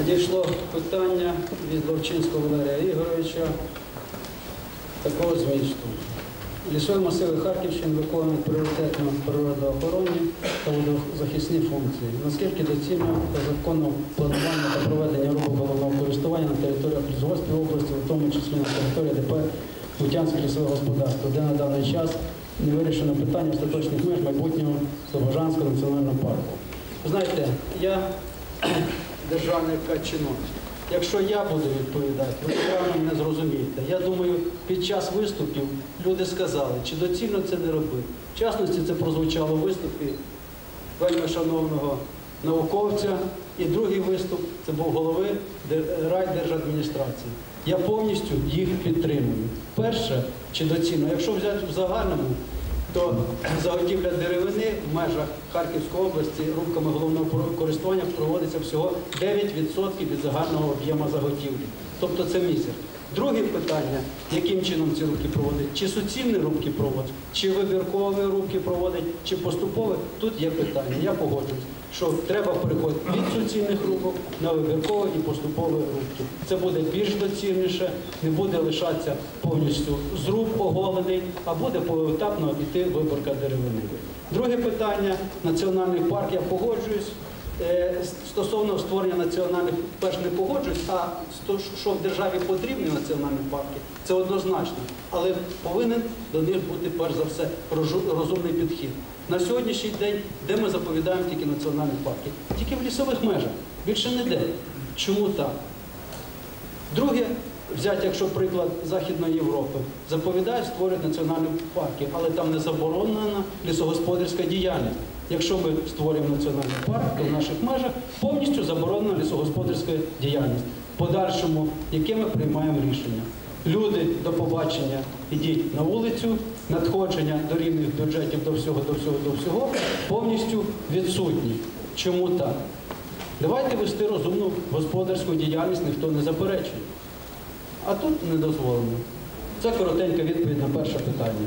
Надійшло питання від Ловчинського Валерія Ігоровича такого змісту. Лісові масиви Харківщини виконують пріоритетно природоохоронні та водозахисні функції. Наскільки доцільно та законно планування та проведення руху головного користування на територіях Лісгоспів області, в тому числі на території ДП Лутянське лісове господарство, де на даний час не вирішено питання остаточних меж майбутнього Слобожанського національного парку. Знаєте, я державний чиновник. Якщо я буду відповідати, ви правильно не зрозумієте. Я думаю, під час виступів люди сказали, чи доцільно це не робити. В частності це прозвучало в виступі вельми шановного науковця. І другий виступ це був голови Дер- райдержадміністрації. Я повністю їх підтримую. Перше, чи доцільно, якщо взяти в загальному, то заготівля деревини в межах Харківської області рубками головного користування проводиться всього 9% від загального об'єму заготівлі. Тобто це мізер. Друге питання, яким чином ці рубки проводить, Чи суцільні рубки проводить, чи вибіркові рубки проводить, чи поступові? Тут є питання. Я погоджуюсь, що треба переходити від суцільних рубок на вибіркові і поступові рубки. Це буде більш доцільніше, не буде лишатися повністю зруб оголений, а буде поетапно йти виборка деревини. Друге питання національний парк. Я погоджуюсь. Е, Стосовно створення національних, перш не погоджуюсь, а що в державі потрібні національні парки, це однозначно. Але повинен до них бути перш за все розумний підхід. На сьогоднішній день, де ми заповідаємо тільки національні парки? Тільки в лісових межах, більше ніде. Чому так? Друге, взяти, якщо приклад Західної Європи, заповідає створюють національні парки, але там не заборонена лісогосподарська діяльність. Якщо ми створюємо національний парк, то в наших межах повністю заборонена лісогосподарська діяльність. Подальшому, яке ми приймаємо рішення. Люди до побачення ідіть на вулицю, надходження до рівних бюджетів до всього, до всього, до всього повністю відсутні. Чому так? Давайте вести розумну господарську діяльність, ніхто не заперечує. А тут не дозволено. Це коротенька відповідь на перше питання.